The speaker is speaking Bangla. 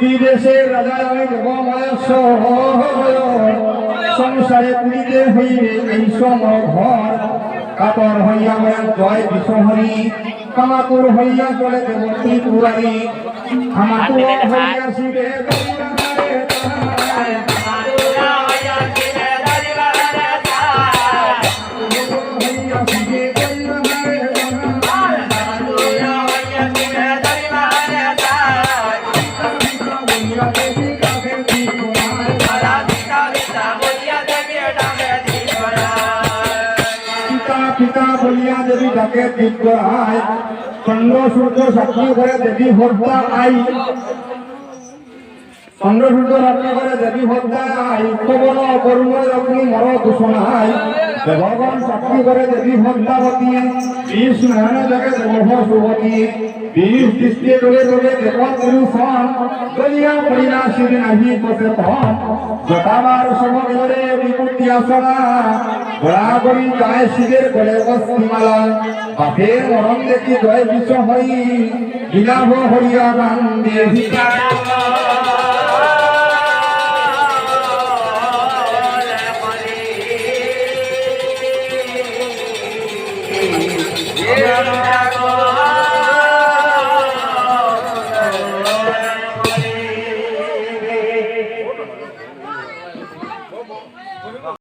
বিদেশের রাজা সহ সংসারে পুরীতে হইবে এই সম ঘর কাতর হইয়া গেল জয় বিশ্বহরি, কামাতুর হইয়া চলে দেবতী পুরারি আমাতুর হইয়া শিবে বলিয়া দেবী ডাকে দিব্য আয় চন্দ্র সূর্য সাক্ষী করে দেবী হত্যা আই। চন্দ্র সূর্য সাক্ষী করে দেবী হত্যা আই কবল করুণ মর দূষণাই দেবগণ সাক্ষী করে দেবী হত্যাবতী বিষ মন জগে দেবহ শুভতী বিষ দৃষ্টি রোগে রোগে দেব পুরুষন দলিয়া পরিণা শির নাহি পথে পথ। জটাবার সমগরে বিকুটি আসনা। করি যায় শিবের গলে অস্থিমালা। বাপের মরণ দেখি জয় বিশ্ব হই বিলাভ হরিয়া গান দেহিকা